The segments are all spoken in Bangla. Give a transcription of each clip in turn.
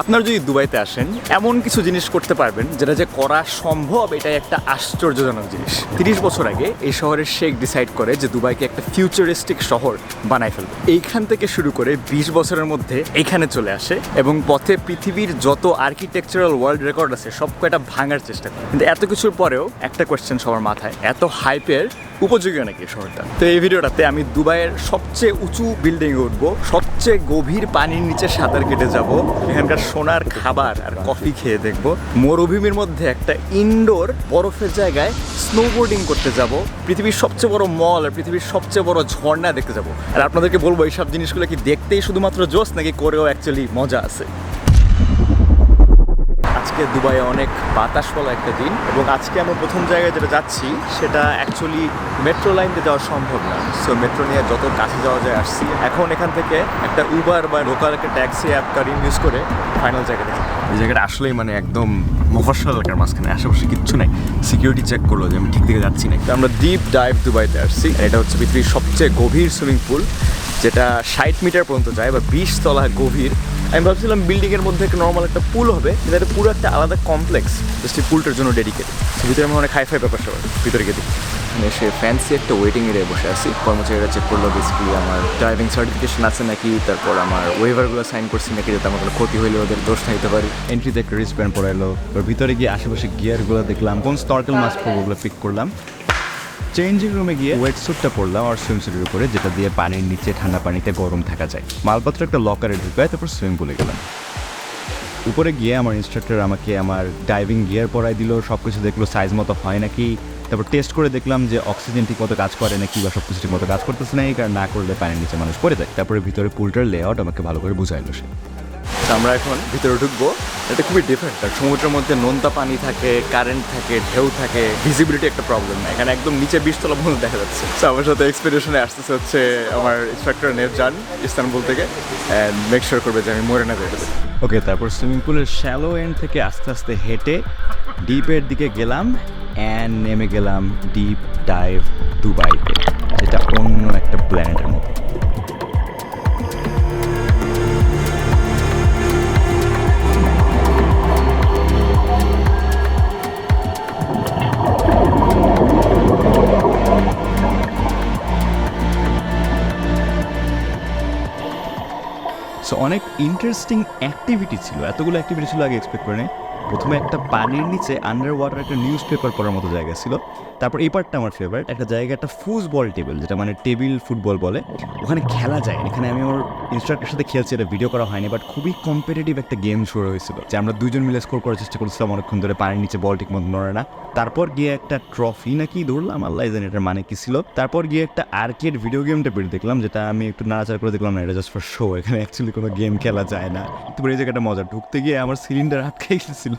আপনারা যদি দুবাইতে আসেন, এমন কিছু জিনিস করতে পারবেন যেটা যে করা সম্ভব, এটাই একটা আশ্চর্যজনক জিনিস। তিরিশ বছর আগে এই শহরের শেখ ডিসাইড করে যে দুবাইকে একটা ফিউচারিস্টিক শহর বানাই ফেলবে। এইখান থেকে শুরু করে বিশ বছরের মধ্যে এখানে চলে আসে এবং পথে পৃথিবীর যত আর্কিটেকচারাল ওয়ার্ল্ড রেকর্ড আছে সব কয়টা ভাঙার চেষ্টা করে। কিন্তু এত কিছুর পরেও একটা কোয়েশ্চেন সবার মাথায়, এত হাইপের উপযোগী নাকি শহরটা? তো এই ভিডিওটাতে আমি দুবাইয়ের সবচেয়ে উঁচু বিল্ডিং উঠবো, সবচেয়ে গভীর পানির নিচে সাঁতার কেটে যাব, এখানকার সোনার খাবার আর কফি খেয়ে দেখব, মরুভূমির মধ্যে একটা ইনডোর বরফের জায়গায় স্নোবোর্ডিং করতে যাব, পৃথিবীর সবচেয়ে বড় মল আর পৃথিবীর সবচেয়ে বড় ঝর্ণা দেখতে যাব। আর আপনাদেরকে বলব, এইসব জিনিসগুলো কি দেখতেই শুধুমাত্র জোস নাকি করেও অ্যাকচুয়ালি মজা আছে? আজকে দুবাইয়ে অনেক বাতাসওয়ালা একটা দিন এবং আজকে আমরা প্রথম জায়গায় যেটা যাচ্ছি সেটা অ্যাকচুয়ালি মেট্রো লাইন দিয়ে যাওয়া সম্ভব না। সো মেট্রো নিয়ে যত কাছে যাওয়া যায় আসছি। এখন এখান থেকে একটা উবার বা লোকাল একটা ট্যাক্সি অ্যাপ কারিং ইউজ করে ফাইনাল জায়গাতে যাব। এই জায়গাটা আসলেই মানে একদম মফস্বল এলাকার মাঝখানে আশেপাশে কিচ্ছু নাই। সিকিউরিটি চেক করল যে আমি ঠিক দিকে যাচ্ছি না আমরা ডিপ ডাইভ দুবাইতে আসছি এটা হচ্ছে পৃথিবীর সবচেয়ে গভীর সুইমিং পুল যেটা ষাট মিটার পর্যন্ত যায় বা বিশ তলা গভীর। আমি ভাবছিলাম বিল্ডিং এর মধ্যে একটা নর্মাল একটা পুল হবে কিন্তু এটা পুরো একটা আলাদা কমপ্লেক্স জাস্ট এই পুলটার জন্য ডেডিকেটেড ভিতরে আমি অনেক হাই ফাই ব্যাপার সবার ভিতরে গিয়ে দেখি। আমি এসে ফ্যান্সি একটা ওয়েটিং এরিয়ায় বসে আছি। কর্মচারীরা চেক করল বেসিক্যালি আমার ড্রাইভিং সার্টিফিকেশন আছে নাকি তারপর আমার ওয়েভারগুলো সাইন করছি নাকি যাতে আমার কোনো ক্ষতি হইলে ওদের দোষ নিতে পারি। এন্ট্রিতে একটা রিস্টব্যান্ড পরাইলো এবার ভিতরে গিয়ে আশেপাশে গিয়ারগুলো দেখলাম কোন স্টর্কেল মাস্ক ওগুলো পিক করলাম। চেঞ্জিং রুমে গিয়ে ওয়েট স্যুটটা পরলাম আর সুইমস্যুটের উপরে, যেটা দিয়ে পানির নিচে, ঠান্ডা পানিতে গরম থাকা যায়। মালপত্র একটা লকারে ঢুকায়, তারপর সুইমিং পুলে গেলাম। উপরে গিয়ে আমার ইনস্ট্রাক্টর আমাকে আমার ডাইভিং গিয়ার পরাই দিল সব কিছু দেখল সাইজ মতো হয় নাকি? তারপর টেস্ট করে দেখলাম যে অক্সিজেন ঠিক মতো কাজ করে নাকি বা সব কিছু ঠিক মতো কাজ করতেছে না কারণ না করলে পানির নিচে মানুষ পড়ে যায়। তারপরে ভিতরে পুলটার লেআউট আমাকে ভালো করে বুঝাইলো সে। আমরা এখন ভিতরে ঢুকবো। এটা খুবই ডিফারেন্ট আর সমুদ্রের মধ্যে নোনতা পানি থাকে কারেন্ট থাকে, ঢেউ থাকে ভিজিবিলিটি একটা প্রবলেম এখানে একদম নিচে বিশতলা পর্যন্ত দেখা যাচ্ছে। তো আমার সাথে এক্সপিডিশনে আসতেছে হচ্ছে আমার ইন্সট্রাক্টর নেভ জান, ইস্তানবুল থেকে অ্যান্ড মেক শিওর করবে যে আমি মরে না যেতে ওকে তারপর সুইমিং পুলের শ্যালো এন্ড থেকে আস্তে আস্তে হেঁটে ডিপের দিকে গেলাম অ্যান্ড নেমে গেলাম ডিপ ডাইভ দুবাইতে যেটা অন্য একটা প্ল্যানেটের মতো। অনেক ইন্টারেস্টিং অ্যাক্টিভিটি ছিল এতগুলো অ্যাক্টিভিটি ছিল আগে এক্সপেক্ট করে নাই। প্রথমে একটা পানির নিচে আন্ডার ওয়াটার একটা নিউজ পেপার পড়ার মতো জায়গা ছিল। তারপর এই পার্টটা আমার ফেভারিট একটা জায়গা, একটা ফুটবল টেবিল যেটা মানে টেবিল ফুটবল বলে। ওখানে খেলা যায়। এখানে আমি আমার ইনস্ট্রাক্টরের সাথে খেলছি, এটা ভিডিও করা হয়নি বাট খুবই কম্পিটিটিভ একটা গেম শুরু হয়েছিল। যে আমরা দুজন মিলে স্কোর করার চেষ্টা করছিলাম, অনেকক্ষণ ধরে পানির নিচে বল ঠিক মতো নড়ে না। তারপর গিয়ে একটা ট্রফি নাকি ধরলাম, আল্লাহ জানি এটার মানে কি ছিল। তারপর গিয়ে একটা আর্কেড ভিডিও গেমটা পেরে দেখলাম, যেটা আমি একটু নাড়াচাড়া করে দেখলাম, না, এটা জাস্ট ফর শো এখানে অ্যাকচুয়ালি কোনো গেম খেলা যায় না। তারপর এই জায়গাটা মজা। ঢুকতে গিয়ে আমার সিলিন্ডার আটকে গেছিল।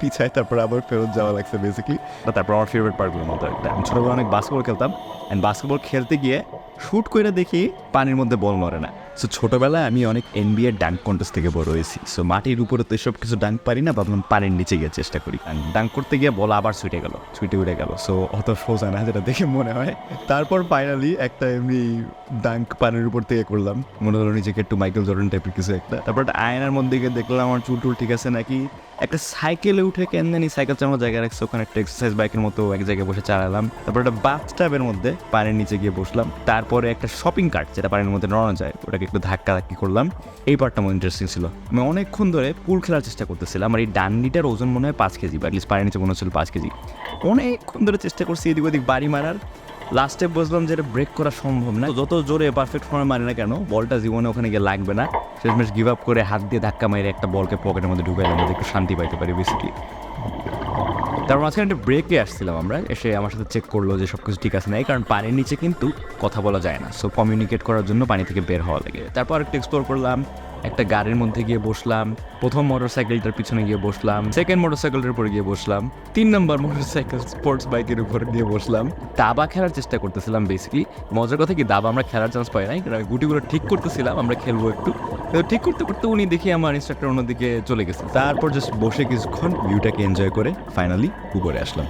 পিছায় তারপর আবার ফেরত যাওয়া লাগছে বেসিকলি তারপর আমার ফেভারিট পার্টগুলোর মধ্যে আমি ছোটোবেলা অনেক বাস্কেটবল খেলতাম। অ্যান্ড বাস্কেটবল খেলতে গিয়ে শ্যুট করে দেখি পানির মধ্যে বল মরে না। সো ছোটোবেলায় আমি অনেক এনবিএ ডাঙ্ক কন্টেস্ট থেকে বড় হয়েছি। সো মাটির উপরে তো এসব কিছু ডাঙ্ক পারি না, ভাবলাম পানির নিচে গিয়ে চেষ্টা করি। ডাঙ্ক করতে গিয়ে বল আবার ছুটে গেল, ছুটে উঠে গেল। সো অত সোজা না, যেটা দেখে মনে হয়। তারপর ফাইনালি একটা এমনি ডাঙ্ক পানির উপর থেকে করলাম। মনে হলো নিজেকে একটু মাইকেল জর্ডন টাইপের কিছু একটা। তারপর একটা আয়নার মধ্যে গিয়ে দেখলাম, আমার চুল টুল ঠিক আছে নাকি? একটা সাইকেলে উঠে কেন জানি সাইকেল চালানোর জায়গায় রাখছে, ওখানে একটা এক্সারসাইজ বাইকের মতো এক জায়গায় বসে চালালাম। তারপর একটা বাথ টাবের মধ্যে পানির নিচে গিয়ে বসলাম। তারপরে একটা শপিং কার্ট যেটা পানির মধ্যে নড়ানো যায়, ওটাকে একটু ধাক্কা ধাক্কি করলাম। এই পার্টটা আমার ইন্টারেস্টিং ছিল। আমি অনেকক্ষণ ধরে পুল খেলার চেষ্টা করতেছিলাম আমার এই ডান্ডিটার ওজন মনে হয় পাঁচ কেজি, বা অ্যাটলিস্ট পানির নিচে মনে হচ্ছিল পাঁচ কেজি। অনেকক্ষণ ধরে চেষ্টা করছি এদিক ওদিক বাড়ি মারার। লাস্টে বুঝলাম যে এটা ব্রেক করা সম্ভব না। যত জোরে পারফেক্ট ফর্মে মারি না কেন, বলটা জীবনে ওখানে গিয়ে লাগবে না। শেষমেশ গিভ আপ করে হাত দিয়ে ধাক্কা মারে একটা বলকে পকেটের মধ্যে ঢুকাইলাম, যাতে একটু শান্তি পাইতে পারি বেসিকলি তারপর মাঝখানে একটা ব্রেকে আসছিলাম আমরা, এসে আমার সাথে চেক করল যে সব কিছু ঠিক আছে নাই, কারণ পানির নিচে কিন্তু কথা বলা যায় না। সো কমিউনিকেট করার জন্য পানি থেকে বের হওয়া লাগে। তারপর একটু এক্সপ্লোর করলাম একটা গাড়ির মধ্যে গিয়ে বসলাম, প্রথম মোটর সাইকেলটার পিছনে গিয়ে বসলাম সেকেন্ড মোটর সাইকেলটার উপরে গিয়ে বসলাম, তিন নম্বর মোটর সাইকেল স্পোর্টস বাইকের উপর গিয়ে বসলাম। দাবা খেলার চেষ্টা করতেছিলাম বেসিকলি মজার কথা কি, দাবা আমরা খেলার চান্স পাই নাই, কারণ গুটিগুলো ঠিক করতেছিলাম, আমরা খেলব একটু। ঠিক করতে করতে উনি দেখি আমার ইনস্ট্রাক্টর অন্যদিকে চলে গেছে। তারপর জাস্ট বসে কিছুক্ষণ ভিউটাকে এনজয় করে ফাইনালি উপরে আসলাম।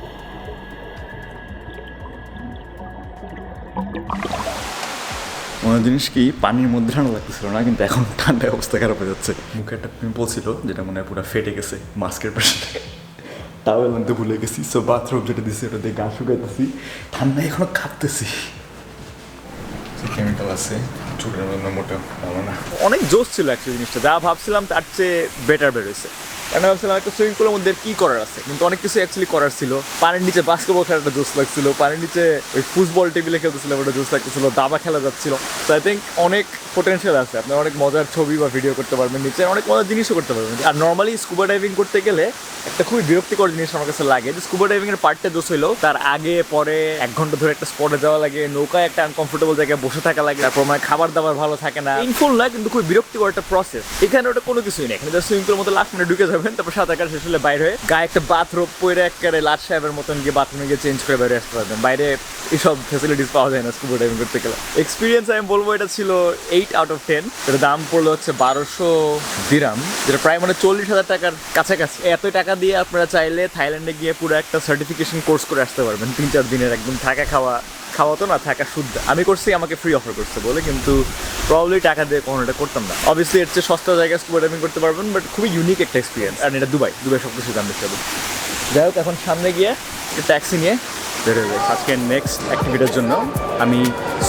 কোনো জিনিস কি পানির মধ্যে ঠান্ডা লাগতেছিল না কিন্তু এখন ঠান্ডায় অবস্থা খারাপ হয়ে যাচ্ছে। মুখে একটা পিম্পল ছিল যেটা মনে হয় পুরো ফেটে গেছে মাস্কের পাশে টাওয়েল আনতে ভুলে গেছি। সো বাথরুম যেটা দিছি ওটা দিয়ে গা শুকাইতেছি। ঠান্ডায় এখনও কাঁপতেছি। কেমিক্যাল আছে চুলের মধ্যে মোটা না। অনেক জোশ ছিল অ্যাকচুয়ালি জিনিসটা। যা ভাবছিলাম তার চেয়ে বেটার বেরোয়েছে কারণ ভাবছিলাম একটা সুইমিং পুলের মধ্যে কি করার আছে. কিন্তু অনেক কিছু অ্যাকচুয়ালি করার ছিল। পানির নিচে বাস্কেটবল খেলার একটা জোশ লাগছিল। পানির নিচে ওই ফুটবল টেবিলে খেলতেছিলাম, ওটা জোশ লাগতেছিল। দাবা খেলা যাচ্ছিল। তো আই থিঙ্ক অনেক পোটেনশিয়াল আছে। আপনি অনেক মজার ছবি বা ভিডিও করতে পারবেন নিচে। অনেক মজার জিনিসও করতে পারবেন। আর নর্মালি স্কুবা ডাইভিং করতে গেলে একটা খুবই বিরক্তিকর জিনিস আমার কাছে লাগে যে স্কুবা ডাইভিং এর পার্টটা দোষ হইল, তার আগে, পরে এক ঘণ্টা ধরে একটা স্পটে যাওয়া লাগে, নৌকায় একটা আনকমফোর্টেবল জায়গায় বসে থাকা লাগে, তারপর মানে খাবার দাবার ভালো থাকে না। পেইনফুল না, কিন্তু খুব বিরক্তিকর একটা প্রসেস এখানে ওটা কোনো কিছুই নেই। এখানে সুইমিং পুলের মতো লাস্ট মিনিট ঢুকে যাবেন তারপর সাঁতার কাটা শেষ হলে বাইরে হয়ে গায়ে একটা বাথরোব পরে একেবারে লাট সাহেবের মতন গিয়ে বাথরুমে গিয়ে চেঞ্জ করে বাইরে আসতে পারবেন। বাইরে এইসব ফেসিলিটিস পাওয়া যায় না স্কুবা ডাইভিং করতে গেলে। এক্সপিরিয়েন্স আমি বলব, এটা ছিল এইট আউট অফ টেন এটার দাম পড়ল হচ্ছে বারোশো দিরাম যেটা প্রায় মানে চল্লিশ হাজার টাকার কাছাকাছি। এত টাকা দিয়ে আপনারা চাইলে থাইল্যান্ডে গিয়ে পুরো একটা সার্টিফিকেশন কোর্স করে আসতে পারবেন। তিন চার দিনের একদম থাকা খাওয়া খাওয়া তো না, থাকা শুদ্ধ। আমি করছি, আমাকে ফ্রি অফার করছে বলে, কিন্তু প্রবলি টাকা দিয়ে কখনো এটা করতাম না। অবভিয়াসলি এর চেয়ে সস্তা জায়গায় স্কুবা ডাইভিং করতে পারবেন বাট খুবই ইউনিক একটা এক্সপিরিয়েন্স আর এটা দুবাই দুবাই সব কিছু জানতে হবে। যাই হোক, এখন সামনে গিয়ে একটা ট্যাক্সি নিয়ে বের হয়ে আজকে নেক্সট অ্যাক্টিভিটির জন্য আমি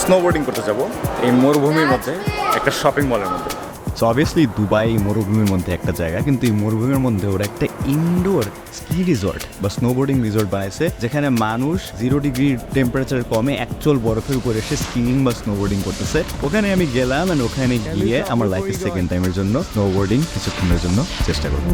স্নোবোর্ডিং করতে যাব, এই মরুভূমির মধ্যে, একটা শপিং মলের মধ্যে। সো অবভিয়াসলি দুবাই মরুভূমির মধ্যে একটা জায়গা, কিন্তু এই মরুভূমির মধ্যে ওরা একটা ইনডোর স্কি রিসর্ট বা স্নোবোর্ডিং রিসর্ট বানাইছে, যেখানে মানুষ জিরো ডিগ্রি টেম্পারেচার কমে অ্যাকচুয়াল বরফের উপর এসে স্কিইং বা স্নোবোর্ডিং করতেছে। ওখানে আমি গেলাম and ওখানে গিয়ে আমার লাইফের সেকেন্ড টাইমের জন্য স্নোবোর্ডিং কিছুক্ষণের জন্য চেষ্টা করব।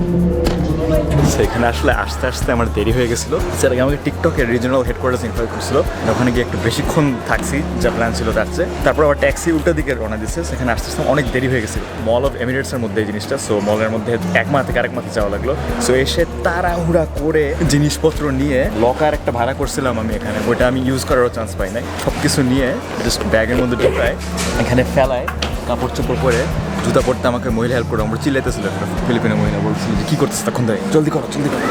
সেখানে আসলে আস্তে আস্তে আমার দেরি হয়ে গেছিল। সেটা আমাকে টিকটকের রিজনাল হেডকোয়ার্টার্স ইনভাইট করছিল। ওখানে গিয়ে একটু বেশিক্ষণ থাকছি, যা প্ল্যান ছিল তার চেয়ে। তারপর আবার ট্যাক্সি উল্টা দিকে রওনা দিচ্ছে, সেখানে আস্তে আস্তে অনেক দেরি হয়ে গেছিল মল অফ এমিরেটসের মধ্যে জিনিসটা সো মলের মধ্যে এক মাস থেকে আরেক মাসে যাওয়া লাগল। সো এসে তাড়াহুড়া করে জিনিসপত্র নিয়ে লকার একটা ভাড়া করছিলাম আমি এখানে। ওইটা আমি ইউজ করারও চান্স পাই নাই। সব কিছু নিয়ে জাস্ট ব্যাগের মধ্যে ঢোকায়, এখানে ফেলায় কাপড় চোপড় পরে জুতা পরতে আমাকে মহিলা হেল্প করে। আমরা চিল্লাইতেছিল একটা মহিলা বলছিল যে কি করতেছে তখন জলদি করো জলদি করো।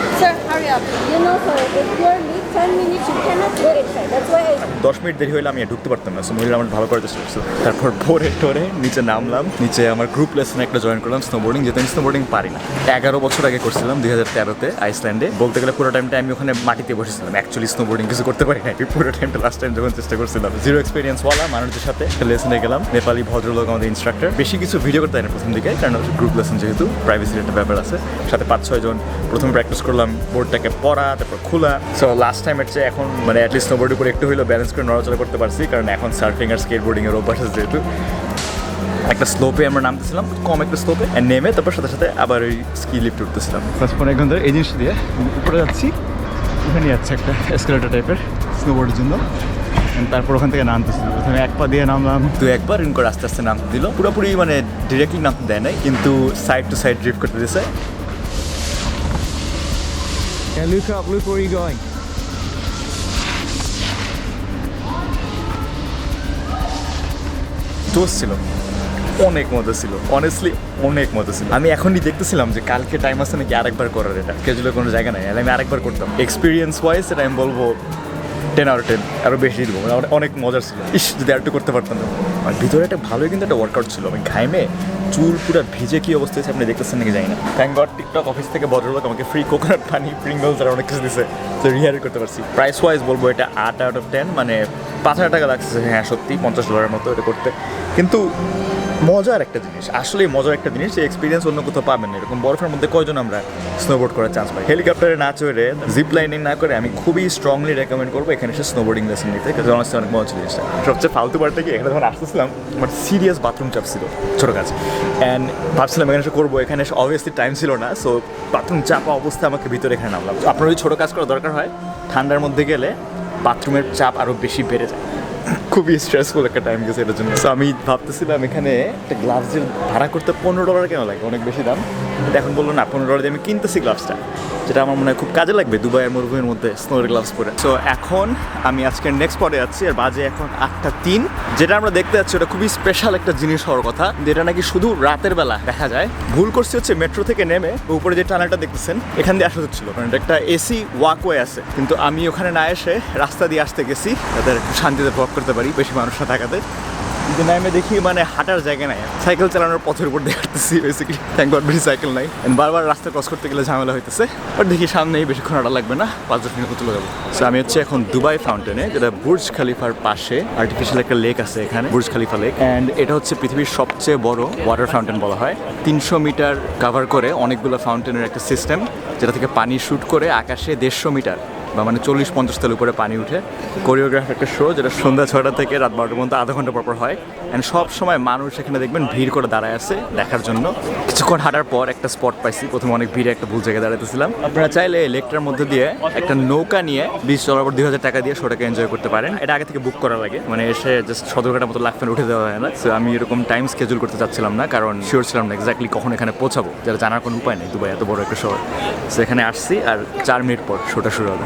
Sir, hurry up. You know, sir, if you're late 10 minutes, you cannot go inside. That's why I দশ মিনিট দেরি হলে আমি ঢুকতে পারতাম না সো আমার ভালো করে চেষ্টা তারপর ভোরে টোরে নিচে নামলাম নিচে আমার গ্রুপ লেসনে একটা জয়েন করলাম স্নোবোর্ডিং যেহেতু আমি স্নোবোর্ডিং পারি না। এগারো বছর আগে করছিলাম দুই হাজার তেরোতে আইসল্যান্ডে বলতে গেলে পুরো টাইমটা আমি ওখানে মাটিতে বসেছিলাম। অ্যাকচুয়ালি স্নোবোর্ডিং কিছু করতে পারি না পুরো টাইমটা লাস্ট টাইম যখন চেষ্টা করছিলাম। জিরো এক্সপিরিয়েন্স ওয়ালা মানুষদের সাথে লেসনে গেলাম। নেপালি ভদ্রলোক আমাদের ইনস্ট্রাক্টর বেশি কিছু ভিডিও করতে হয় না প্রথম দিকে কারণ গ্রুপ লেসন যেহেতু প্রাইভেসির একটা ব্যাপার আছে। সাথে পাঁচ ছয় জন প্রথমে প্র্যাকটিস করলাম বোর্ডটাকে পড়া তারপর খোলা। সো লাস্ট টাইমের চেয়ে এখন মানে অ্যাটলিস্ট স্নোবোর্ড উপরে একটু হলেও ব্যালেন্স করে নড়াচড়া করতে পারছি কারণ এখন সার্ফিং আর স্কেটবোর্ডিং এর অভ্যাস আছে যেহেতু। একটা স্লোপে আমরা নামতেছিলাম কম একটা স্লোপে নেমে তারপর সাথে সাথে আবার ওই স্কি লিফট উঠতেছিলাম। ফার্স্ট পনেরো ঘণ্টা এই জিনিস দিয়ে উপরে যাচ্ছি ওখানে যাচ্ছে একটা এসকেলেটার টাইপের স্নোবোর্ডের জন্য তারপর ওখান থেকে নামতেছি। প্রথমে এক পা দিয়ে নামলাম। তো একবার ইন করে আস্তে আস্তে নামতে দিল পুরোপুরি মানে ডিরেক্টলি নামতে দেয় নাই কিন্তু সাইড টু সাইড ড্রিফট করতে দিয়েছে Yeah, look up, look where you're going. জোস ছিল। অনেক মজা ছিল। অনেস্টলি অনেক মজা ছিল। আমি এখনই দেখতেছিলাম যে কালকে টাইম আছে নাকি আরেকবার করার এটা। ক্যাজুয়ালের কোনো জায়গা নাই। আমি আরেকবার করতাম। এক্সপিরিয়েন্স ওয়াইজ এটা আমি বলব টেন আউট টেন আরও বেশি দিব। মানে অনেক- মজার ছিল। ইস, যদি আরেকটু করতে পারতাম আর ভিতরে একটা ভালোই কিন্তু একটা ওয়ার্কআউট ছিল। আমি ঘাইমে চুল পুরো ভিজে কি অবস্থা হয়েছে আপনি দেখতেছেন নাকি জানি না। থ্যাংক গড টিকটক অফিস থেকে ভদ্রলোক আমাকে ফ্রি কোকোনাট পানি প্রিঙ্গলস আর অনেক কিছু দিছে। তো রিহার করতে পারছি। প্রাইস ওয়াইজ বলব এটা আট আউট অফ টেন মানে পাঁচ হাজার টাকা লাগছে। হ্যাঁ সত্যি, পঞ্চাশ ডলারের মতো এটা করতে। কিন্তু মজার একটা জিনিস আসলে মজার একটা জিনিস যে এক্সপিরিয়েন্স অন্য কোথাও পাবেন না। এরকম বরফের মধ্যে কয়জন আমরা স্নোবোর্ড করার চান্স পাই? হেলিকপ্টারে না চড়ে জিপ লাইনিং না করে আমি খুবই স্ট্রংলি রেকমেন্ড করব এখানে এসে স্নোবোর্ডিং লেসন নিতে, কারণ অনেক মজা জিনিসটা সবচেয়ে ফালতু পার্টটা কি, এখানে যখন আসতেছিলাম বাট সিরিয়াস বাথরুম চাপ ছিল ছোটো কাজ। অ্যান্ড ভাবছিলাম এখানে এসে করব এখানে এসে অবভিয়াসলি টাইম ছিল না সো বাথরুম চাপা অবস্থা আমাকে ভিতরে এখানে নামলাম। আপনার যদি ছোটো কাজ করা দরকার হয় ঠান্ডার মধ্যে গেলে বাথরুমের চাপ আরও বেশি বেড়ে যায়। খুবই স্ট্রেসফুল একটা টাইম গেছে এটার জন্য। আমি ভাবতেছিলাম এখানে একটা গ্লাভসের ভাড়া করতে পনেরো ডলার কেন লাগে? অনেক বেশি দাম। এখন বলল, না, পনেরো ডলার দিয়ে আমি কিনতেছি গ্লাভসটা যেটা আমার মনে হয় খুব কাজে লাগবে দুবাইয়ের মরুভূমির মধ্যে স্নোর গ্লাভস পরে। সো এখন আমি আজকের নেক্সট পরে যাচ্ছি আর বাজে এখন আটটা তিন। যেটা আমরা দেখতে যাচ্ছি, ওটা খুবই স্পেশাল একটা জিনিস হওয়ার কথা। যেটা নাকি শুধু রাতের বেলা দেখা যায়। ভুল করছি হচ্ছে মেট্রো থেকে নেমে উপরে যে টানেলটা দেখতেছেন, এখান দিয়ে আসা হচ্ছিল। কারণ একটা এসি ওয়াকওয়ে আছে। কিন্তু আমি ওখানে না এসে রাস্তা দিয়ে আসতে গেছি। তাদের শান্তিতে ভ্লগ করতে পারি। বেশি মানুষ না থাকাতে। কিন্তু নামে দেখি মানে হাঁটার জায়গা নাই। সাইকেল চালানোর পথের উপর দিয়ে হাঁটতেছি বেসিক্যালি থ্যাংক গড বেশি সাইকেল নাই। বারবার রাস্তা ক্রস করতে গেলে ঝামেলা হইতেছে। বাট দেখি সামনেই বেশিক্ষণ হাঁটা লাগবে না, পাঁচ দশ মিনিট চলে যাব সো আমি হচ্ছে এখন দুবাই ফাউন্টেনে যেটা বুর্জ খালিফার পাশে আর্টিফিশিয়াল একটা লেক আছে এখানে বুর্জ খালিফা লেক অ্যান্ড এটা হচ্ছে পৃথিবীর সবচেয়ে বড় ওয়াটার ফাউন্টেন বলা হয়। তিনশো মিটার কাভার করে অনেকগুলো ফাউন্টেনের একটা সিস্টেম যেটা থেকে পানি শ্যুট করে আকাশে দেড়শো মিটার। বা মানে চল্লিশ পঞ্চাশ তেল উপরে পানি উঠে কোরিওগ্রাফ একটা শো যেটা সন্ধ্যা ছটা থেকে রাত বারোটার পর্যন্ত আধা ঘণ্টা পর পর হয়। অ্যান্ড সব সময় মানুষ এখানে দেখবেন ভিড় করে দাঁড়ায় আছে দেখার জন্য। কিছুক্ষণ হাঁটার পর একটা স্পট পাইছি। প্রথমে অনেক ভিড়ে একটা ভুল জায়গায় দাঁড়াতেছিলাম আপনারা চাইলে লেকটার মধ্যে দিয়ে একটা নৌকা নিয়ে বিশ ডলার দুই হাজার টাকা দিয়ে শোটাকে এনজয় করতে পারেন। এটা আগে থেকে বুক করা লাগে। মানে এসে জাস্ট সদরঘাটার মতো লাফেন উঠে দেওয়া হয় না। সো আমি এরকম টাইম স্কেজুল করতে চাচ্ছিলাম না, কারণ শিওর ছিলাম না এক্স্যাক্টলি কখন এখানে পৌঁছাবো। যারা জানার কোনো উপায় নেই, দুবাই এত বড় একটা শহর সো এখানে আসছি আর চার মিনিট পর শোটা শুরু হবে।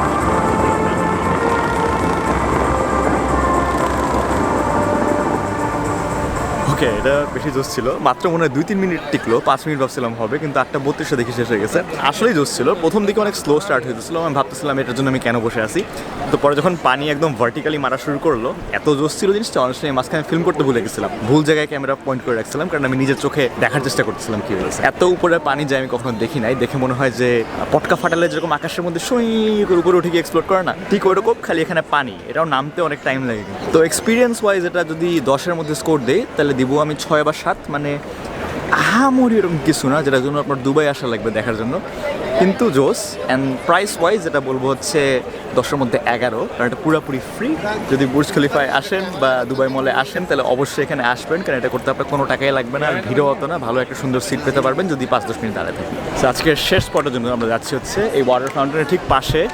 ওকে এটা বেশি জোস ছিল। মাত্র মনে হয় দুই তিন মিনিট টিকলো, পাঁচ মিনিট ভাবছিলাম হবে, কিন্তু আটটা বত্রিশে দেখি শেষ হয়ে গেছে। আসলেই জোস ছিল। প্রথম দিকে অনেক স্লো স্টার্ট হয়েছিল আমি ভাবতেছিলাম এটার জন্য আমি কেন বসে আছি। তো পরে যখন পানি একদম ভার্টিক্যালি মারা শুরু করল, এত জোস ছিল জিনিসটা অনেকটা মাঝখানে ফিল্ম করতে ভুলে গেছিলাম। ভুল জায়গায় ক্যামেরা পয়েন্ট করে রাখছিলাম, কারণ আমি নিজের চোখে দেখার চেষ্টা করতেছিলাম কি হয়েছে। এত উপরে পানি যায় আমি কখনো দেখি নাই, দেখে মনে হয় যে পটকা ফাটালে যেরকম আকাশের মধ্যে সই উপরে উঠে গিয়ে এক্সপ্লোর করে না, ঠিক ওইরকম, খালি এখানে পানি। এটাও নামতে অনেক টাইম লাগে তো এক্সপিরিয়েন্স ওয়াইজ এটা যদি দশের মধ্যে স্কোর দেই, তাহলে দিব আমি ছয় বা সাত মানে আহামরি এরকম কিছু না যেটার জন্য আপনার দুবাই আসা লাগবে দেখার জন্য। কিন্তু জোস অ্যান্ড প্রাইস ওয়াইজ যেটা বলব হচ্ছে দশের মধ্যে এগারো কারণ এটা পুরোপুরি ফ্রি যদি বুর্জ খলিফায় আসেন বা দুবাই মলে আসেন তাহলে অবশ্যই এখানে আসবেন কারণ এটা করতে আপনার কোনো টাকাই লাগবে না আর ভিড়ও হতো না ভালো একটা সুন্দর সিট পেতে পারবেন যদি পাঁচ দশ মিনিট দাঁড়ায় So, আজকের শেষ স্পটের জন্য আমরা যাচ্ছি হচ্ছে এই ওয়াটার ফাউন্টেনের ঠিক পাশে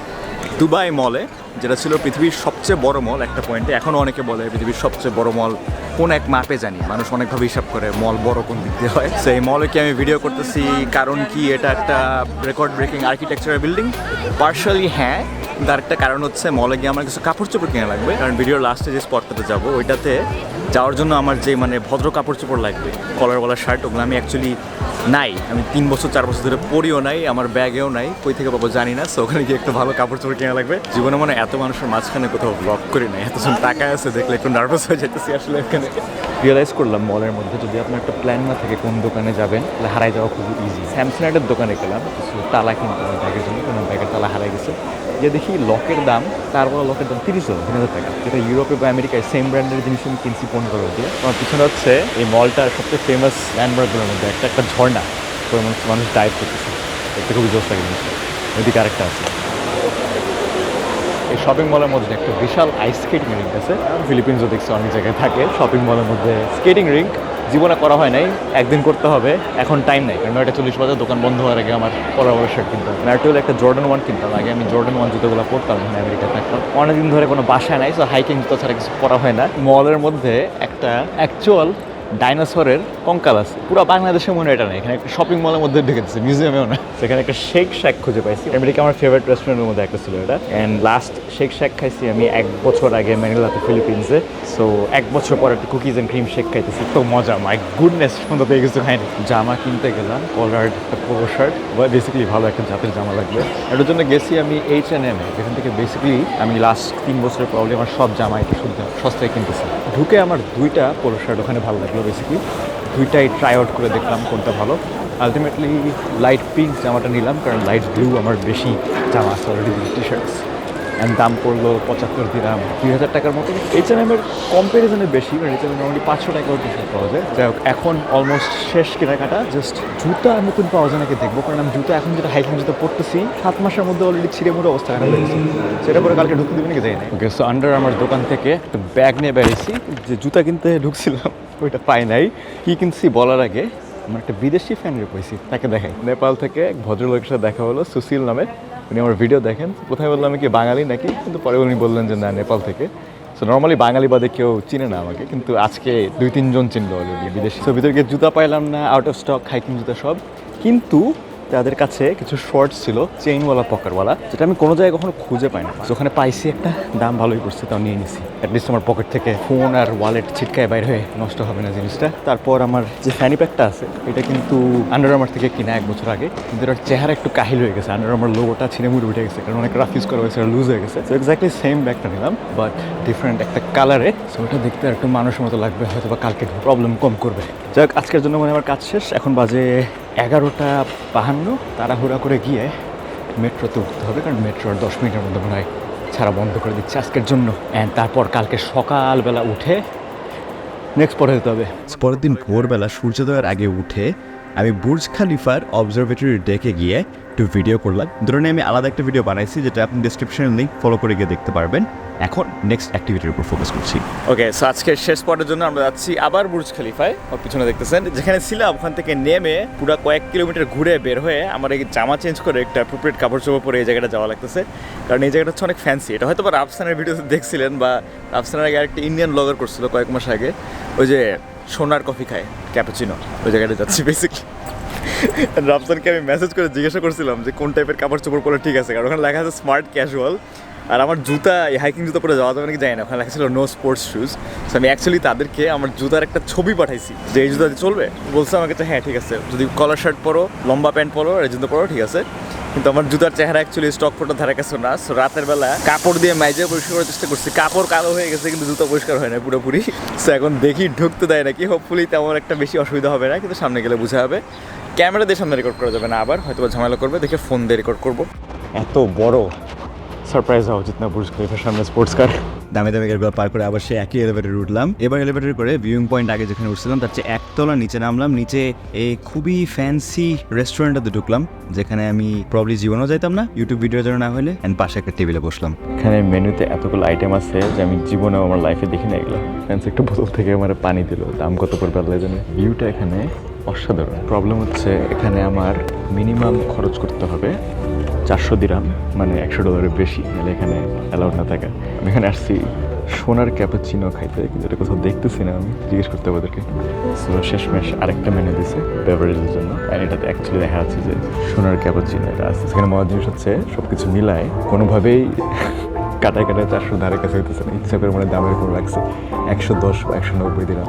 দুবাই মলে যেটা ছিল পৃথিবীর সবচেয়ে বড় মল একটা পয়েন্টে এখনও অনেকে বলে পৃথিবীর সবচেয়ে বড় মল কোন এক মাপে জানি। মানুষ অনেকভাবে হিসাব করে মল বড় কোন দিক দিয়ে হয়। সেই মলে কি আমি ভিডিও করতেছি, কারণ কি এটা একটা record breaking architectural building partially হ্যাঁ তার একটা কারণ হচ্ছে মলে গিয়ে আমার কিছু কাপড় চোপড় কিনে লাগবে। কারণ ভিডিওর লাস্টে যে স্পটটাতে যাব, ওইটাতে যাওয়ার জন্য আমার যে মানে ভদ্র কাপড় চোপড় লাগবে কলারওয়ালা শার্ট ওগুলো আমি অ্যাকচুয়ালি নাই। আমি তিন বছর, চার বছর ধরে পরিও নাই, আমার ব্যাগেও নাই, কই থেকে পাবো জানি না। সো ওখানে গিয়ে একটু ভালো কাপড় চোপড় কেনা লাগবে। জীবনে মানে এত মানুষের মাঝখানে কোথাও ব্লগ করি নাই, এতজন টাকা আছে, দেখলে একটু নার্ভাস হয়ে যেতেছি আসলে এখানে। রিয়েলাইজ করলাম মলের মধ্যে, যদি আপনার একটা প্ল্যান না থাকে কোন দোকানে যাবেন, তাহলে হারাই যাওয়া খুব ইজি স্যামসাংয়ের দোকানে গেলাম, কিছু তালা কিনতে হবে ব্যাগের জন্য কোনো ব্যাগের তালা হারাই গেছে। যে দেখি লকের দাম, তারপর লকের দাম তিরিশ হাজার তিন হাজার টাকা। যেটা ইউরোপে বা আমেরিকায় সেম ব্র্যান্ডের জিনিস আমি কিনছি পনেরো টাকা দিয়ে। আমার পিছনে হচ্ছে এই মলটার সবচেয়ে ফেমাস ল্যান্ডমার্কগুলোর মধ্যে একটা একটা ঝর্ণা। মানুষ ডাইভ করতেছে। দেখতে খুবই জোশ লাগে জিনিসটা। ওইদিকে আরেকটা আছে। শপিং মলের মধ্যে একটা বিশাল আইস স্কেটিং রিঙ্ক আছে ফিলিপিন্সও দেখছি অনেক জায়গায় থাকে শপিং মলের মধ্যে স্কেটিং রিঙ্ক জীবনে করা হয় নাই, একদিন করতে হবে, এখন টাইম নাই, কারণ নয়টা চল্লিশ বাজে, দোকান বন্ধ হওয়ার আগে আমার পরা বড় শার্ট কিনতে হবে। ম্যারটুল একটা জর্ডান ওয়ান কিনতাম, আগে আমি জর্ডান ওয়ান জুতোগুলো পরতাম যখন আমেরিকা থাকতাম অনেকদিন ধরে কোনো বাসায় নাই তো হাইকিং জুতো ছাড়া কিছু করা হয় না। মলের মধ্যে একটা অ্যাকচুয়াল ডাইনোসরের কঙ্কাল আছে। পুরো বাংলাদেশে মনে হয় এটা নেই। এখানে একটা শপিং মলের মধ্যে ঢুকেছে মিউজিয়ামেও না। সেখানে একটা শেক শ্যাক খুঁজে পাইছি। আমেরিকা আমার ফেভারিট রেস্টুরেন্টের মধ্যে একটা ছিল এটা। অ্যান্ড লাস্ট শেক শ্যাক খাইছি আমি এক বছর আগে ম্যানিলাতে ফিলিপিন্সে সো এক বছর পর একটা কুকিজ অ্যান্ড ক্রিম শেক খাইতেছি। তো মজা মাই গুডনেস সুন্দর পেয়ে কিছু খাইনি। জামা কিনতে গেলাম কলার একটা পোলো শার্ট বেসিক্যালি ভালো একটা জাতের জামা লাগবে। এটার জন্য গেছি আমি এইচ এন এম যেখান থেকে বেসিক্যালি আমি লাস্ট তিন বছরের প্রবলেম আমার সব জামা একটু সস্তায় কিনতেছি। ঢুকে আমার দুইটা পোলো শার্ট ওখানে ভালো লাগল বেসিক্যালি দুইটাই ট্রাই আউট করে দেখলাম কোনটা ভালো। আলটিমেটলি লাইট পিঙ্ক জামাটা নিলাম, কারণ লাইট ব্লু আমার বেশি জামা আছে অলরেডি টি শার্টস অ্যান্ড দাম পড়ল পঁচাত্তর দিরাম দুই হাজার টাকার মতো। এইচ এন এমের কম্পারিজনে বেশি, কারণ এইচ এন নর্মালি পাঁচশো টাকার টি শার্ট পাওয়া যায়। যাই হোক, এখন অলমোস্ট শেষ কেনাকাটা জাস্ট জুতা নতুন পাওয়া যায় নাকি দেখব, কারণ আমি জুতো এখন যেটা হাইকিং জুতো পড়তেছি সাত মাসের মধ্যে অলরেডি ছিঁড়ে মুড়ে অবস্থা খারাপ হয়ে গেছে। সেটা পরে কালকে ঢুকতে দিবেন কি যাই না। ওকে সো আন্ডার আমার দোকান থেকে একটা ব্যাগ নিয়ে বেরিয়েছি যে জুতা কিনতে ঢুকছিলাম। ওইটা পাই নাই। কি কিনছি বলার আগে, আমার একটা বিদেশি ফ্যান পেয়েছি তাকে দেখাই। নেপাল থেকে এক ভদ্রলোকের সাথে দেখা হলো, সুশীল নামে। উনি আমার ভিডিও দেখেন। প্রথমে বললাম, আমি কি বাঙালি নাকি? কিন্তু পরে উনি বললেন যে, না, নেপাল থেকে। সো নর্মালি বাঙালি বাদে কেউ চিনে না আমাকে, কিন্তু আজকে দুই, তিনজন চিনলো অলরেডি বিদেশি। সো ভিতরে জুতা পাইলাম না আউট অফ স্টক হাইকিং জুতা সব। কিন্তু তাদের কাছে কিছু শর্টস ছিল চেইনওয়ালা পকেটওয়ালা যেটা আমি কোনো জায়গায় কখনো খুঁজে পাই না ওখানে পাইছি একটা, দাম ভালোই পড়ছে, তাও নিয়ে নিছি। অ্যাটলিস্ট আমার পকেট থেকে ফোন আর ওয়ালেট ছিটকায় বাইরে হয়ে নষ্ট হবে না জিনিসটা। তারপর আমার যে ফ্যানি প্যাকটা আছে, এটা কিন্তু আন্ডার আমার থেকে কিনা এক বছর আগে, কিন্তু এটার চেহারা একটু কাহিল হয়ে গেছে। আন্ডার আমার ছিঁড়ে মুড়ে উঠে গেছে, কারণ অনেক রাফ ইউজ করা হয়েছে লুজ হয়ে গেছে। তো এক্স্যাক্টলি সেম ব্যাগটা নিলাম বাট ডিফারেন্ট একটা কালারে সো ওটা দেখতে আর একটু মানুষের মতো লাগবে হয়তো বা কালকে প্রবলেম কম করবে। যাক, আজকের জন্য মানে আমার কাজ শেষ। এখন বাজে এগারোটা বাহান্ন, তাড়াহুড়া করে গিয়ে মেট্রোতে উঠতে হবে, কারণ মেট্রোর দশ মিনিটের মধ্যে মনে হয় ছাড়া বন্ধ করে দিচ্ছে আজকের জন্য। অ্যান্ড তারপর কালকে সকালবেলা উঠে নেক্সট পরে যেতে হবে। পরের দিন ভোরবেলা সূর্যোদয়ের আগে উঠে আমি বুর্জ খালিফার অবজারভেটরি ডেকে গিয়ে একটু ভিডিও করলাম। ধরুন আমি আলাদা একটা ভিডিও বানাইছি, যেটা আপনি ডিসক্রিপশনের লিঙ্ক ফলো করে গিয়ে দেখতে পারবেন। এখন নেক্সট অ্যাক্টিভিটির উপর ফোকাস করছি। ওকে সো আজকের শেষ পর্বের জন্য আমরা যাচ্ছি আবার বুর্জ খলিফায়। ওর পিছনে দেখতেছেন, যেখানে ছিলাম ওখান থেকে নেমে পুরো কয়েক কিলোমিটার ঘুরে বের হয়ে আমার এই জামা চেঞ্জ করে একটা অ্যাপ্রোপ্রিয়েট কাপড় চোপড় পরে এই জায়গাটা যাওয়া লাগতেছে। কারণ এই জায়গাটা হচ্ছে অনেক ফ্যান্সি এটা হয়তো বা রাফসানের ভিডিওতে দেখছিলেন বা রাফসানের আগে একটা ইন্ডিয়ান ব্লগার করছিল কয়েক মাস আগে। ওই যে সোনার কফি খায় ক্যাপাচিনো ওই জায়গাটা যাচ্ছি বেসিকলি রাফসানকে আমি মেসেজ করে জিজ্ঞাসা করছিলাম যে কোন টাইপের কাপড় চোপড় পরে ঠিক আছে? কারণ ওখানে লেখা আছে স্মার্ট ক্যাজুয়াল আর আমার জুতা, এই হাইকিং জুতা পরে যাওয়া যাবে নাকি জানি না, ওখানে লেখা ছিল নো স্পোর্টস শুজ সো আমি অ্যাকচুয়ালি তাদেরকে আমার জুতার একটা ছবি পাঠাইছি, যে এই জুতা চলবে। বলছে আমাকে যে হ্যাঁ ঠিক আছে, যদি কলার শার্ট পরো, লম্বা প্যান্ট পরো, আর এই জুতো পরো, ঠিক আছে। কিন্তু আমার জুতার চেহারা অ্যাকচুয়ালি স্টক ফটো ধারে কাছে না। সো রাতের বেলা কাপড় দিয়ে মাইজে পরিষ্কার করার চেষ্টা করছি। কাপড় কালো হয়ে গেছে, কিন্তু জুতো পরিষ্কার হয় না পুরোপুরি। সো এখন দেখি ঢুকতে দেয় নাকি। হোপফুলি তেমন একটা বেশি অসুবিধা হবে না, কিন্তু সামনে গেলে বোঝা হবে। ক্যামেরা দিয়ে সামনে রেকর্ড করা যাবে না আবার হয়তো ঝামেলা করবে, দেখে ফোন দিয়ে রেকর্ড করব। এত বড় সারপ্রাইজ হওয়া উচিত না বুর্জ খলিফার সামনে স্পোর্টস কার দামে দামে গাড়িগুলো পার করে আবার সে একই এলিভেটরে উঠলাম। এবার এলিভেটর করে ভিউইং পয়েন্ট আগে যেখানে উঠছিলাম তার চেয়ে একতলা নিচে নামলাম। নিচে এই খুবই ফ্যান্সি রেস্টুরেন্টটাতে ঢুকলাম যেখানে আমি প্রবলি জীবনও যাইতাম না ইউটিউব ভিডিও জন্য না হলে অ্যান্ড পাশে একটা টেবিলে বসলাম। এখানে মেনুতে এতগুলো আইটেম আছে যে আমি জীবনেও আমার লাইফে দেখি না এগুলো। ফ্যান্সি একটা বোতল থেকে আমার পানি দিল। দাম কত পড়বে আল্লাহ জানে। ভিউটা এখানে অসাধারণ। প্রবলেম হচ্ছে এখানে আমার মিনিমাম খরচ করতে হবে চারশো দিরাম মানে একশো ডলারের বেশি, নাহলে এখানে অ্যালাউড না থাকা। আমি এখানে আসছি সোনার ক্যাপাচিনো খাইতে, কিন্তু এটা কোথাও দেখতেছি না আমি, জিজ্ঞেস করতে হবে ওদেরকে। সো শেষমেশ আরেকটা মেনে দিছে বেভারেজের জন্য আর এটাতে অ্যাকচুয়ালি দেখা যাচ্ছে যে সোনার ক্যাপাচিনো এটা আছে। সেখানে মজার জিনিস হচ্ছে সব কিছু মিলায় কোনোভাবেই কাটায় কাটায় চারশো ধারে কাছে হইতেছে না। ইচ্ছা করে মানে দামের করে লাগছে একশো দশ বা একশো নব্বই দিলাম।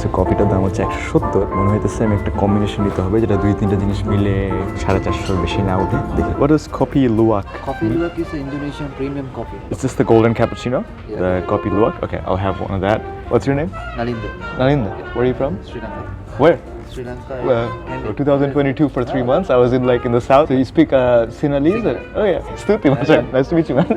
সে কপিটার দাম হচ্ছে একশো সত্তর। মনে হইতেছে আমি একটা কম্বিনেশন নিতে হবে যেটা দুই তিনটা জিনিস মিলে সাড়ে চারশোর বেশি না উঠে। দেখি। Coffee luwak coffee is premium coffee it's just the golden cappuccino the coffee luwak okay I have one of that what's your name Nalinda Nalinda where you from Srinagar where Sri Lanka. Well, so 2022 for three months. I was in like in the south. So you speak uh, Sinhalese? Oh yeah, Stuti Machan. Nice to meet you, man.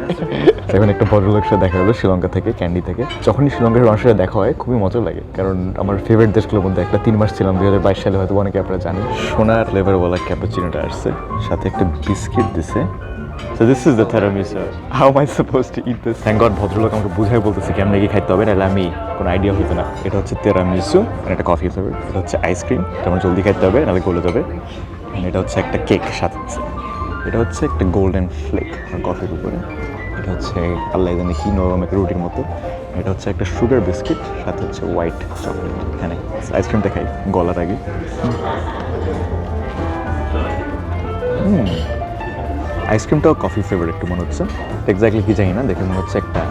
এখন একটা ভদ্রলোক সাথে দেখা হলো শ্রীলঙ্কা থেকে ক্যান্ডি থেকে যখনই শ্রীলঙ্কার মানুষের দেখা হয় খুবই মজা লাগে কারণ আমার ফেভারিট দেশগুলোর মধ্যে একটা তিন মাস ছিলাম দুই হাজার বাইশ সালে হয়তো অনেকে আপনারা জানেন সোনার ফ্লেভারওয়ালা ক্যাপাচিনোটা আসছে সাথে একটা বিস্কিট দিছে So this is the tiramisu. How am I supposed to eat this? Thank God, ভদ্রলোক আমাকে বুঝাই বলতেছে কেমনে কি খাইতে হবে নাহলে আমি কোনো আইডিয়া হইতো না। এটা হচ্ছে তেরামিসু আর একটা কফি ফ্লেভার এটা হচ্ছে আইসক্রিম এটা আমার জলদি খাইতে হবে, নাহলে গলে যাবে। এটা হচ্ছে একটা কেক সাথে। এটা হচ্ছে একটা গোল্ডেন ফ্লেক কফির উপরে। এটা হচ্ছে, আল্লাহ জানে কি নরম একটা রুটির মতো। এটা হচ্ছে একটা সুগার বিস্কিট সাথে হচ্ছে হোয়াইট চকলেট এখানে আইসক্রিমটা খাই, গলার আগে। আইসক্রিমটাও কফি ফ্লেভার একটু মনে হচ্ছে। এক্স্যাক্টলি কি জানি না, দেখে মনে হচ্ছে একটা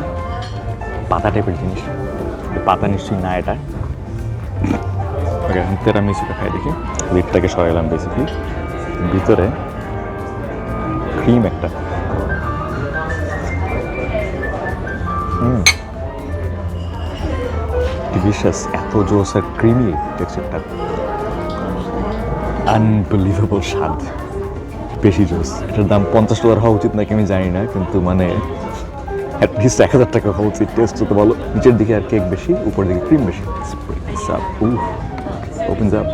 পাতা টাইপের জিনিস। পাতা নিশ্চয়ই না এটা। ওকে এখন খাই দেখি। লিপটাকে সরাইলাম বেসিকলি ভিতরে ক্রিম একটা। ডিলিশিয়াস এত জোস আর ক্রিমি টেক্সচারটা আনবিলিভেবল স্বাদ। বেশি জোস। এটার দাম পঞ্চাশ ডলার হওয়া উচিত নাকি আমি জানি না, কিন্তু মানে অ্যাটলিস্ট এক হাজার টাকা হওয়া উচিত। টেস্ট তো বলো। নিচের দিকে আর কেক বেশি, উপর দিকে ক্রিম বেশি। ওপেন আপ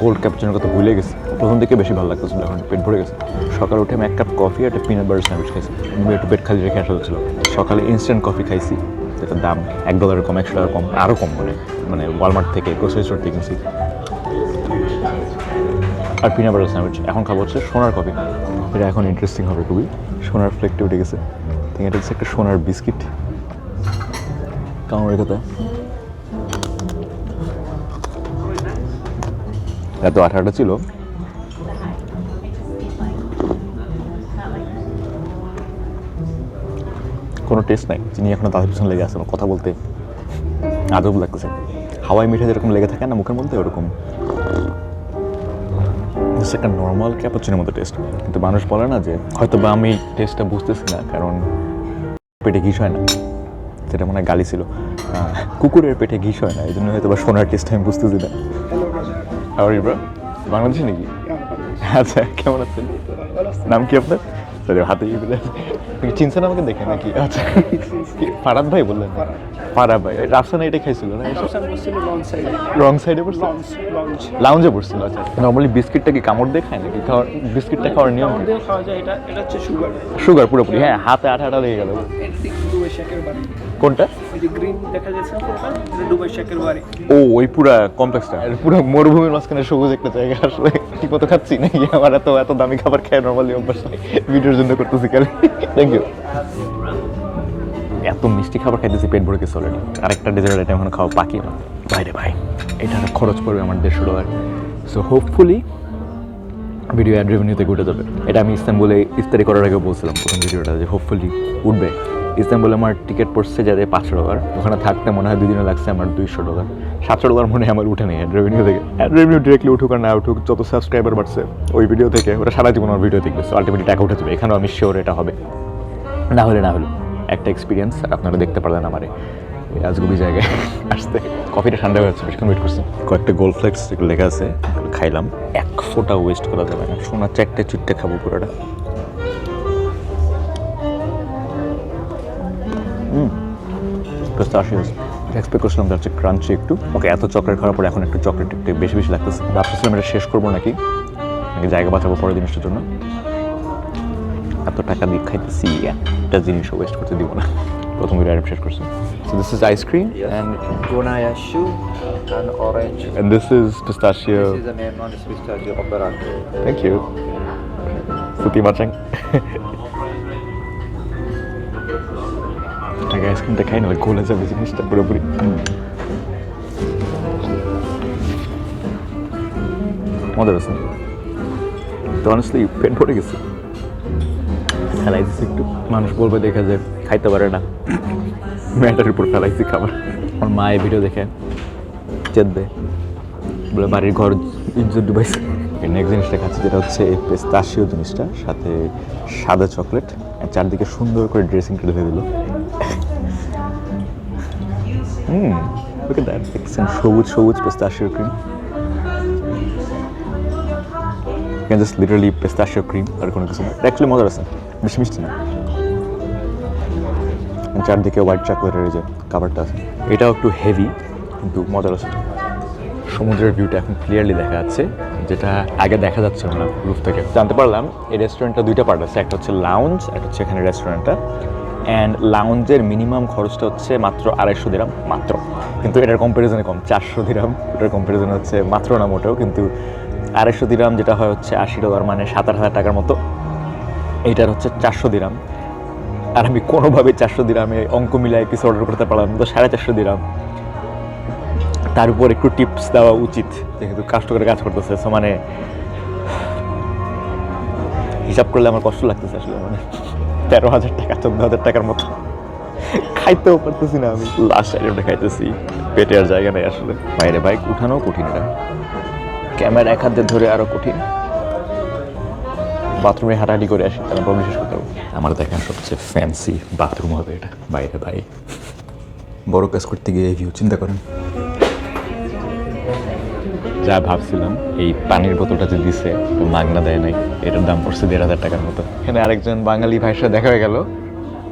গোল্ড ক্যাপচারের কথা ভুলে গেছি। প্রথম দিকে বেশি ভালো লাগতেছিল, এখন পেট ভরে গেছে। সকালে উঠে আমি এক কাপ কফি আর একটা পিনাট বাটার স্যান্ডউইচ খাইছি। একটু পেট খালি রেখে আসা হচ্ছিল সকালে ইনস্ট্যান্ট কফি খাইছি। যেটার দাম এক ডলারের কম, একশো টাকার কম আরও কম মানে মানে ওয়ালমার্ট থেকে গ্রোসারি স্টোর থেকে কিনছি। আর পিনা বাটার স্যান্ডউইচ এখন খাব হচ্ছে সোনার কফি এটা এখন ইন্টারেস্টিং হবে খুবই। সোনার ফ্লেক্টে উঠে গেছে। এটা হচ্ছে একটা সোনার বিস্কিট কামড়ের কথা এত আঠাটা ছিল। কোনো টেস্ট নাই। যিনি এখনও তাদের পিছনে লেগে আসেন কথা বলতে আদব লাগতেছে। হাওয়াই মিঠা যেরকম লেগে থাকে না মুখের মধ্যে, ওরকম। একটা নর্মাল ক্যাপাচিনোর মতো টেস্ট কিন্তু মানুষ বলে না যে হয়তো বা আমি টেস্টটা বুঝতেছি না, কারণ পেটে ঘিস হয় না। যেটা মনে হয় গালি ছিল। কুকুরের পেটে ঘিস হয় না, এই জন্য হয়তো বা সোনার টেস্ট আমি বুঝতেছি না। আর ব্রো বাংলাদেশি নাকি? আচ্ছা কেমন আছেন? নাম কি আপনার? হাতে চিনছেন আমাকে দেখে নাকি? আচ্ছা। ফারাদ ভাই বললেন? ফারাদ ভাই রাফসানা এটা খাইছিল না? রং সাইডে লাউঞ্জে আচ্ছা। নর্মালি বিস্কিটটা কি কামড় দিয়ে খায় নাকি? খাওয়ার বিস্কিটটা খাওয়ার নিয়ম সুগার পুরোপুরি হ্যাঁ হাতে আঠা আঠা লেগে গেল। কোনটা? ও ওই পুরা কমপ্লেক্সটা পুরো মরুভূমির মাঝখানে সবুজ একটা জায়গা আসলে। ঠিক মতো খাচ্ছি নাকি? আমার এত এত দামি খাবার খায় নর্মালি অভ্যাস নাই। ভিডিওর জন্য করতেছি খালি। থ্যাংক ইউ এত মিষ্টি খাবার খাইতেছি, পেট ভরে গেছে অলরেডি আরেকটা ডেজার্ট আইটেম এখন খাওয়া বাকি না। ভাই এটা খরচ পড়বে আমার দেড়শো dollar so hopefully video ad রেভিনিউতে উঠে যাবে। এটা আমি ইস্তাম্বুলে ইফতারি করার আগে বলছিলাম প্রথম ভিডিওটা যে হোপফুলি উঠবে। ইস্তানবুলে আমার টিকিট পড়ছে যাতে পাঁচশো ডলার ওখানে থাকতে মনে হয় দুদিনে লাগছে আমার দুইশো ডলার সাতশো ডলার মনে হয় আমার উঠে নেই অ্যাড রেভিনিউ থেকে। অ্যাড রেভিনিউ ডিরেক্টলি উঠুক আর না উঠুক, যত সাবস্ক্রাইবার বাড়ছে, ওই ভিডিও থেকে, ওরা সারা জীবন আমার ভিডিও দেখবে। সো আলটিমেটলি টাকা উঠে যাবে। এখানেও আমি শিওর এটা হবে। না হলে না হলো। একটা এক্সপিরিয়েন্স আপনারা দেখতে পারলেন আমারে। আজগুবি জায়গায় আসতে। কফিটা ঠান্ডা হয়ে যাচ্ছে ওয়েট করছি। কয়েকটা গোল্ড ফ্লেক্স লেখা আছে খাইলাম। এক ফোঁটা ওয়েস্ট করা যাবে না। সোনা চারটে চুট্টে খাব পুরোটা। হুম। এক্সপেক্ট করছিলাম তার চেয়ে ক্রাঞ্চি একটু। ওকে, এত চকলেট খাওয়ার পর এখন একটু চকলেট একটু বেশি বেশি লাগতেছে। ভাবতেছিলাম এটা শেষ করব নাকি? নাকি জায়গা বাঁচাবো পরের জিনিসটার জন্য। এত টাকা দিয়ে খাইতেছি একটা জিনিস ওয়েস্ট করতে দিব না। প্রথম ভিডিও শেষ করছি। So this is ice cream and Gonaya shoe and orange. And this is pistachio This is the name non pistachio operato. Thank you ফুটি মাচাং আগে আইসক্রিমটা খাই না গোলে যাবে জিনিসটা পুরোপুরি। মজার আছে তো অনেস্টলি পেট ভরে গেছে। ফেলাইছি একটু। মানুষ বলবে দেখে যে খাইতে পারে না। ম্যাটার উপর ফেলাইছি খাবার। আমার মা এই ভিডিও দেখে চেতবে বলে, বাড়ির ঘর ইজ্জত ডুবাইছে। নেক্সট জিনিসটা খাচ্ছি, যেটা হচ্ছে এই পেস্তাশিও জিনিসটা, সাথে সাদা চকলেট আর চারদিকে সুন্দর করে ড্রেসিং করে দিল। হুম ওকে দ্যাট সবুজ সবুজ পেস্তাশিও ক্রিম এখানে জাস্ট লিটারলি পেস্তাশিও ক্রিম আর কোনো কিছু না। অ্যাকচুয়ালি মজার আছে। বেশি মিষ্টি না। চারদিকে হোয়াইট চকলেটের যে কাভারটা আছে। এটাও একটু হেভি কিন্তু মজার আছে। সমুদ্রের ভিউটা এখন ক্লিয়ারলি দেখা যাচ্ছে, যেটা আগে দেখা যাচ্ছে না রুফ থেকে। জানতে পারলাম, এই রেস্টুরেন্টটা দুইটা পার্ট আছে। একটা হচ্ছে লাউঞ্জ একটা হচ্ছে এখানে রেস্টুরেন্টটা অ্যান্ড লাউঞ্জের মিনিমাম খরচটা হচ্ছে মাত্র আড়াইশো দিরাম, মাত্র। কিন্তু এটার কম্পারিজনে কম, চারশো দিরাম। এটার কম্পারিজনে হচ্ছে মাত্র না মোটেও, কিন্তু আড়াইশো দিরাম যেটা হয় হচ্ছে আশি ডলার মানে সাত হাজার টাকার মতো। এইটার হচ্ছে চারশো দিরাম। আর আমি কোনোভাবে চারশো দিরামে অঙ্ক মিলায় কিছু অর্ডার করতে পারলাম তো সাড়ে চারশো দিরাম। তার উপর একটু টিপস দেওয়া উচিত, যেহেতু কাষ্ট করে কাজ করতেছে সো মানে হিসাব করলে আমার কষ্ট লাগতেছে আসলে মানে তেরো হাজার টাকা, চোদ্দ হাজার টাকার মতো। খাইতেও পারতেছি না আমি। লাস্ট আইটেমটা খাইতেছি পেটে আর জায়গা নেই আসলে। বাইরে বাইক উঠানো কঠিন এটা। ক্যামেরা এক হাত ধরে আরও কঠিন। বাথরুমে হাঁটাহাঁটি করে আসি তাহলে প্রবলেম শেষ করতে পারব। আমার দেখা সবচেয়ে ফ্যান্সি বাথরুম হবে এটা বাইরে ভাই বড় কাজ করতে গিয়ে এই ভিউ চিন্তা করেন। যা ভাবছিলাম এই পানির বোতলটা যে দিছে মাগনা দেয় নাই এটার দাম পড়ছে দেড় হাজার টাকার মতো। এখানে আরেকজন বাঙালি ভাইয়ের সাথে দেখা হয়ে গেল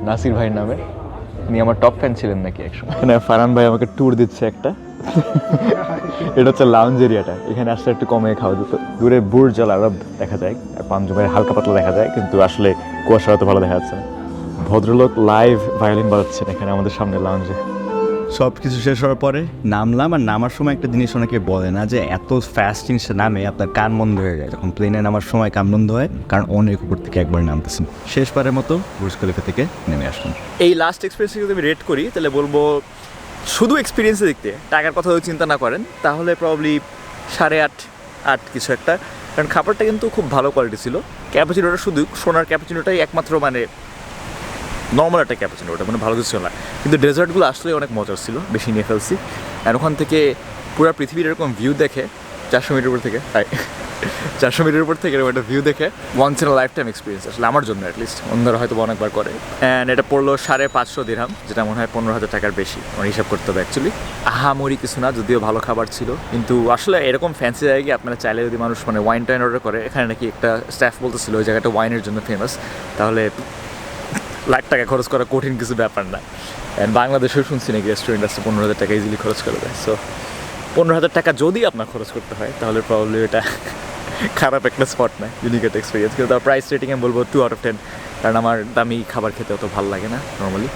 নাসির ভাইয়ের নামে। উনি আমার টপ ফ্যান ছিলেন নাকি একসময়। এখানে ফারান ভাই আমাকে ট্যুর দিচ্ছে একটা। এটা হচ্ছে লাউঞ্জ এরিয়াটা এখানে আসলে একটু কমে খাওয়া যেত। দূরে বুর্জ জল আরব দেখা যায় আর পাঞ্জুমের হালকা পাতলা দেখা যায় কিন্তু আসলে কুয়াশা হয়তো ভালো দেখা যাচ্ছে না। ভদ্রলোক লাইভ ভায়োলিন বাজাচ্ছেন এখানে আমাদের সামনে লাউঞ্জে সব কিছু শেষ হওয়ার পরে নামলাম আর নামার সময় একটা জিনিস অনেকে বলে না যে এত ফাস্ট জিনিসটা নামে আপনার কান বন্ধ হয়ে যায়। যখন প্লেনে নামার সময় কান বন্ধ হয় কারণ অনেক উপর থেকে একবার নামতেছেন শেষবারের মতো বুর্জ খলিফা থেকে নেমে আসলাম। এই লাস্ট এক্সপিরিয়েন্স যদি আমি রেট করি তাহলে বলব শুধু এক্সপিরিয়েন্সে দেখতে টাকার কথা যদি চিন্তা না করেন, তাহলে প্রবলি সাড়ে আট আট কিছু একটা। কারণ খাবারটা কিন্তু খুব ভালো কোয়ালিটি ছিল। ক্যাপাচিনোটা শুধু সোনার ক্যাপাচিনোটাই একমাত্র মানে নর্মাল একটা ক্যাপাচিনো ওটা মানে ভালো কিছু ছিল না। কিন্তু ডেজার্টগুলো আসলে অনেক মজার ছিল, বেশি নিয়ে ফেলছি। আর ওখান থেকে পুরো পৃথিবীর এরকম ভিউ দেখে চারশো মিটার উপর থেকে, তাই। চারশো মিটার উপর থেকে এরকম একটা ভিউ দেখে once in life time experience আসলে আমার জন্য অ্যাটলিস্ট অন্যরা হয়তো অনেকবার করে। অ্যান্ড এটা পড়ল সাড়ে পাঁচশো দিরহাম যেটা মনে হয় পনেরো হাজার টাকার বেশি, আমার হিসাব করতে হবে অ্যাকচুয়ালি আহামরি কিছু না, যদিও ভালো খাবার ছিল। কিন্তু আসলে এরকম ফ্যান্সি জায়গায় গিয়ে আপনারা চাইলে যদি মানুষ মানে ওয়াইন টাইন অর্ডার করে, এখানে নাকি একটা স্টাফ বলতেছিল ওই জায়গাটা ওয়াইনের জন্য ফেমাস তাহলে লাখ টাকা খরচ করা কঠিন কিছু ব্যাপার না। অ্যান্ড বাংলাদেশেও শুনছি নাকি রেস্টুরেন্ট আসছে পনেরো হাজার টাকা ইজিলি খরচ করে দেয়। সো পনেরো হাজার টাকা যদি আপনার খরচ করতে হয়, তাহলে প্রবলি এটা খারাপ একটা স্পট না ইউনিক একটা এক্সপিরিয়েন্স কিন্তু তার প্রাইস রেটিং আমি বলব টু আউট অফ টেন কারণ আমার দামি খাবার খেতে অত ভালো লাগে না নর্মালি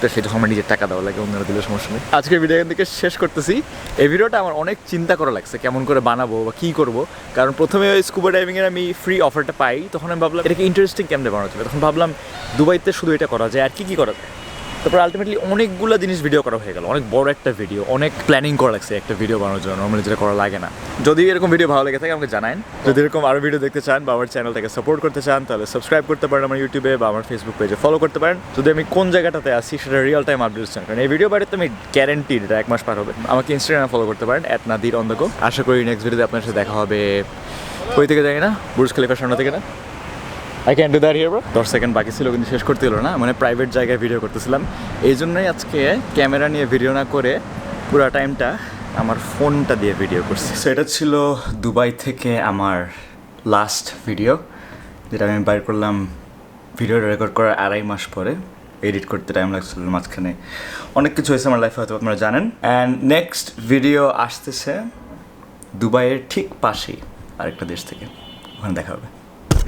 তো সেটা আমার নিজের টাকা দেওয়া লাগে, অন্যরা দিলে সমস্যা নেই। আজকের ভিডিও এখান থেকে শেষ করতেছি। এই ভিডিওটা আমার অনেক চিন্তা করা লাগছে, কেমন করে বানাবো বা কী করব। কারণ প্রথমে ওই স্কুবা ডাইভিংয়ের আমি ফ্রি অফারটা পাই, তখন আমি ভাবলাম এটাকে ইন্টারেস্টিং কেমনে বানানো যাবে? তখন ভাবলাম, দুবাইতে শুধু এটা করা যায়, আর কি কী করা যায়? তারপর আলটিমেটলি অনেকগুলো জিনিস ভিডিও করা হয়ে গেল। অনেক বড় একটা ভিডিও অনেক প্ল্যানিং করা লাগছে একটা ভিডিও বানানোর জন্য। নর্মালি যেটা করা লাগে না। যদি এরকম ভিডিও ভালো লেগে থাকে, আমাকে জানান যদি এরকম আরও ভিডিও দেখতে চান বা আমার চ্যানেলটাকে সাপোর্ট করতে চান, তাহলে সাবস্ক্রাইব করতে পারেন আমার ইউটিউবে বা আমার ফেসবুক পেজে ফলো করতে পারেন। যদি আমি কোন জায়গাটাতে আসি সেটা রিয়েল টাইম আপডেটস চান কারণ এই ভিডিও বাড়িতে আমি গ্যারেন্টিড এটা এক মাস পার হবে। আমাকে ইনস্টাগ্রামে ফলো করতে পারেন অ্যাট নাদির অন দ্য আশা করি নেক্সট ভিডিওতে আপনার সাথে দেখা হবে। কই থেকে যাই না? বুর্জ খালিফার সামনে থেকে না? I can do that here bro দশ সেকেন্ড বাকি ছিল, কিন্তু শেষ করতে হলো না। মানে প্রাইভেট জায়গায় ভিডিও করতেছিলাম। এই জন্যই আজকে ক্যামেরা নিয়ে ভিডিও না করে পুরো টাইমটা আমার ফোনটা দিয়ে ভিডিও করছি। সো এটা ছিল দুবাই থেকে আমার লাস্ট ভিডিও যেটা আমি বাইর করলাম ভিডিও রেকর্ড করার আড়াই মাস পরে। এডিট করতে টাইম লাগছিল মাঝখানে। অনেক কিছু হয়েছে আমার লাইফে হয়তো আপনারা জানেন। অ্যান্ড নেক্সট ভিডিও আসতেছে দুবাইয়ের ঠিক পাশেই আরেকটা দেশ থেকে। ওখানে দেখা হবে।